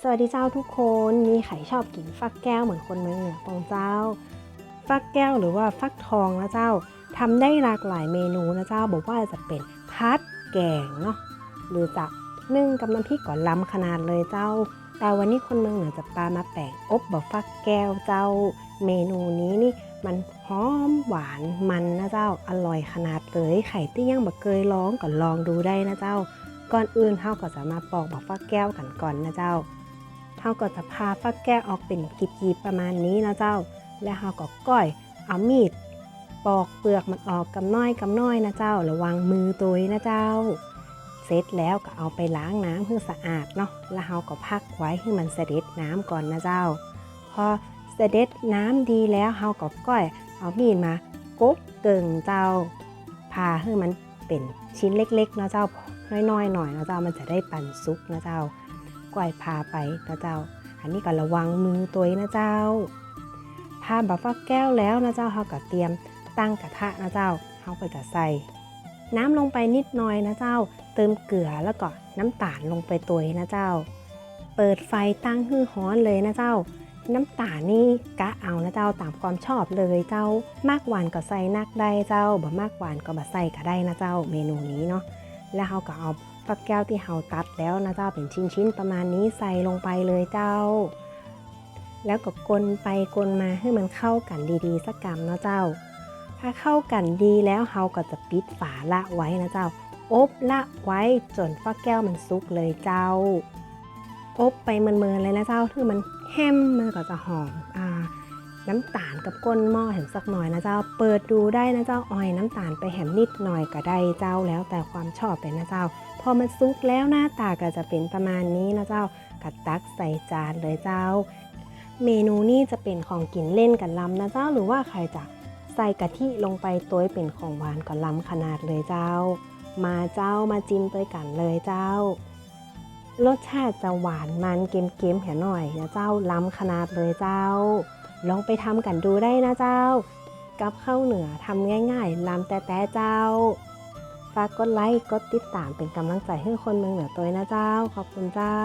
สวัสดีเจ้าทุกคนมีใครชอบกินฟักแก้วเหมือนคนเมืองเหนือปองเจ้า ฟักแก้วหรือว่าฟักทองนะเจ้าทำได้หลากหลายเมนูนะเจ้า บอกว่าจะเป็นพัดแกงเนาะหรือจะนึ่งกับน้ำพริกก่อนล้ำขนาดเลยเจ้า แต่วันนี้คนเมืองเหนือจะปามาแปลงอบแบบฟักแก้วเจ้า เมนูนี้นี่มันหอมหวานมันนะเจ้าอร่อยขนาดเลยไข่ที่ยังบะเคยลองก็ลองดูได้นะเจ้า ก่อนอื่นเฮาก็จะมาปอกบักฟักแก้วกันก่อนนะเจ้า เฮาก็จะพาฟักแก้ออกเป็นกีบๆประมาณนี้นะเจ้า แล้วเฮาก็ก้อยเอามีดปอกเปลือกมันออกกำน้อยกำน้อยนะเจ้า ระวังมือตัวนะเจ้า เสร็จแล้วก็เอาไปล้างน้ำให้สะอาดเนาะแล้วเฮาก็พักไว้ให้มันเสด็จน้ำก่อนนะเจ้า พอเสด็จน้ำดีแล้วเฮาก็ก้อยเอามีดมากกเกิงเจ้าพาให้มันเป็นชิ้นเล็กๆนะเจ้าน้อยๆหน่อยนะเจ้ามันจะได้ปั่นซุกนะเจ้า ก้อยพาไปนะเจ้า อันนี้ก็ระวังมือตัวนะเจ้าพาบัฟฟักแก้วแล้วนะเจ้าเฮาก็เตรียมตั้งกระทะนะเจ้าเฮาไปก็ใส่ น้ำลงไปนิดหน่อยนะเจ้า เติมเกลือแล้วก็น้ำตาลลงไปตัวนะเจ้า เปิดไฟตั้งฮือฮ้อนเลยนะเจ้าน้ำตาลนี่กะเอานะเจ้าตามความชอบเลยเจ้ามากหวานก็ใส่นักได้เจ้าบ่มากหวานก็บ่ใส่ก็ได้นะเจ้าเมนูนี้เนาะแล้วเราก็เอา ฟักแก้วที่เราตัดแล้วนะเจ้าเป็นชิ้นๆประมาณนี้ใส่ลงไปเลยเจ้า แล้วก็กลนไปกลนมาให้มันเข้ากันดีๆสักกำเนะเจ้า ถ้าเข้ากันดีแล้วเราก็จะปิดฝาละไว้นะเจ้า อบละไว้จนฟักแก้วมันสุกเลยเจ้า อบไปเมินๆเลยนะเจ้าที่มันแฮมมันก็จะหอมอ่า น้ำตาลกับก้นหม้อเห็นสักหน่อยนะเจ้า เปิดดูได้นะเจ้าออยน้ำตาลไปแหมนิดหน่อยก็ได้เจ้าแล้วแต่ความชอบเลยนะเจ้า พอมันซุกแล้วหน้าตาก็จะเป็นประมาณนี้นะเจ้ากัดตักใส่จานเลยเจ้า เมนูนี้จะเป็นของกินเล่นกันลำนะเจ้าหรือว่าใครจะใส่กะทิลงไปตัวเป็นของหวานก็ล้ำขนาดเลยเจ้า มาเจ้ามาจิ้มด้วยกันเลยเจ้ารสชาติจะหวานมันเค็มๆแหหน่อยนะเจ้าล้ำขนาดเลยเจ้า ลองไปทำกันดูได้นะเจ้า กับข้าวเหนือทำง่ายๆลำแต่แต่เจ้า ฝากกดไลค์ กดติดตามเป็นกำลังใจให้คนเมืองเหนือตัวนะเจ้า ขอบคุณเจ้า